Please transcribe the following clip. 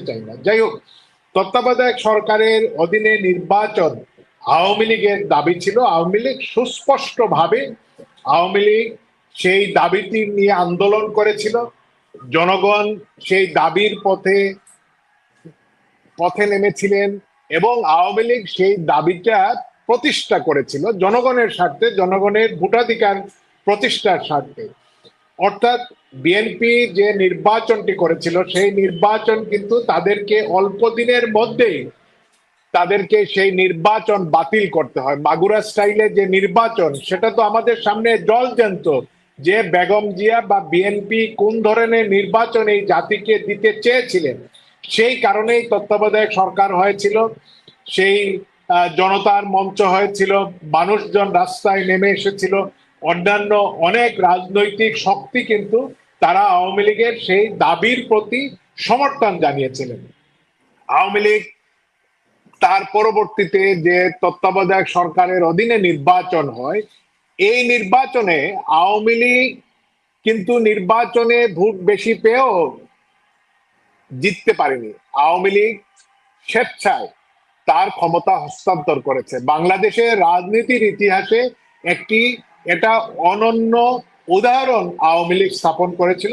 চাই না যাই হোক তত্ত্বাবধায়ক সরকারের অধীনে নির্বাচন আওয়ামী লীগের দাবি ছিল। আওয়ামী লীগ সুস্পষ্টভাবে আওয়ামী লীগ সেই দাবিটি নিয়ে আন্দোলন করেছিল। জনগণ সেই দাবির পথে পথে নেমেছিলেন এবং আওয়ামী লীগ সেই দাবিটা প্রতিষ্ঠা করেছিল। জনগণের স্বার্থে, জনগণের ভোটাধিকার প্রতিষ্ঠার স্বার্থে। অর্থাৎ বিএনপি যে নির্বাচনটি করেছিল, সেই নির্বাচন কিন্তু তাদেরকে অল্প দিনের মধ্যেই তাদেরকে সেই নির্বাচন বাতিল করতে হয়। মাগুরা স্টাইলে যে নির্বাচন, সেটা তো আমাদের সামনে জল জ্যান্ত যে বেগম জিয়া বা বিএনপি কোন ধরনের নির্বাচন এই জাতিকে দিতে চেয়েছিলেন, সেই কারণেই তত্ত্বাবধায়ক সরকার হয়েছিল, সেই জনতার মঞ্চ হয়েছিল, মানুষজন রাস্তায় নেমে এসেছিল অন্যান্য অনেক রাজনৈতিক শক্তি কিন্তু তারা আওয়ামী লীগের সেই দাবির প্রতি সমর্থন জানিয়েছিলেন। আওয়ামী লীগ তার পরবর্তীতে যে তত্ত্বাবধায়ক সরকারের অধীনে নির্বাচন হয়, এই নির্বাচনে আওয়ামী লীগ কিন্তু নির্বাচনে ভোট বেশি পেয়েও জিততে পারেনি। আওয়ামী লীগ স্বেচ্ছায় তার ক্ষমতা হস্তান্তর করেছে। বাংলাদেশের রাজনীতির ইতিহাসে একটি এটা অনন্য উদাহরণ আওয়ামী লীগ স্থাপন করেছিল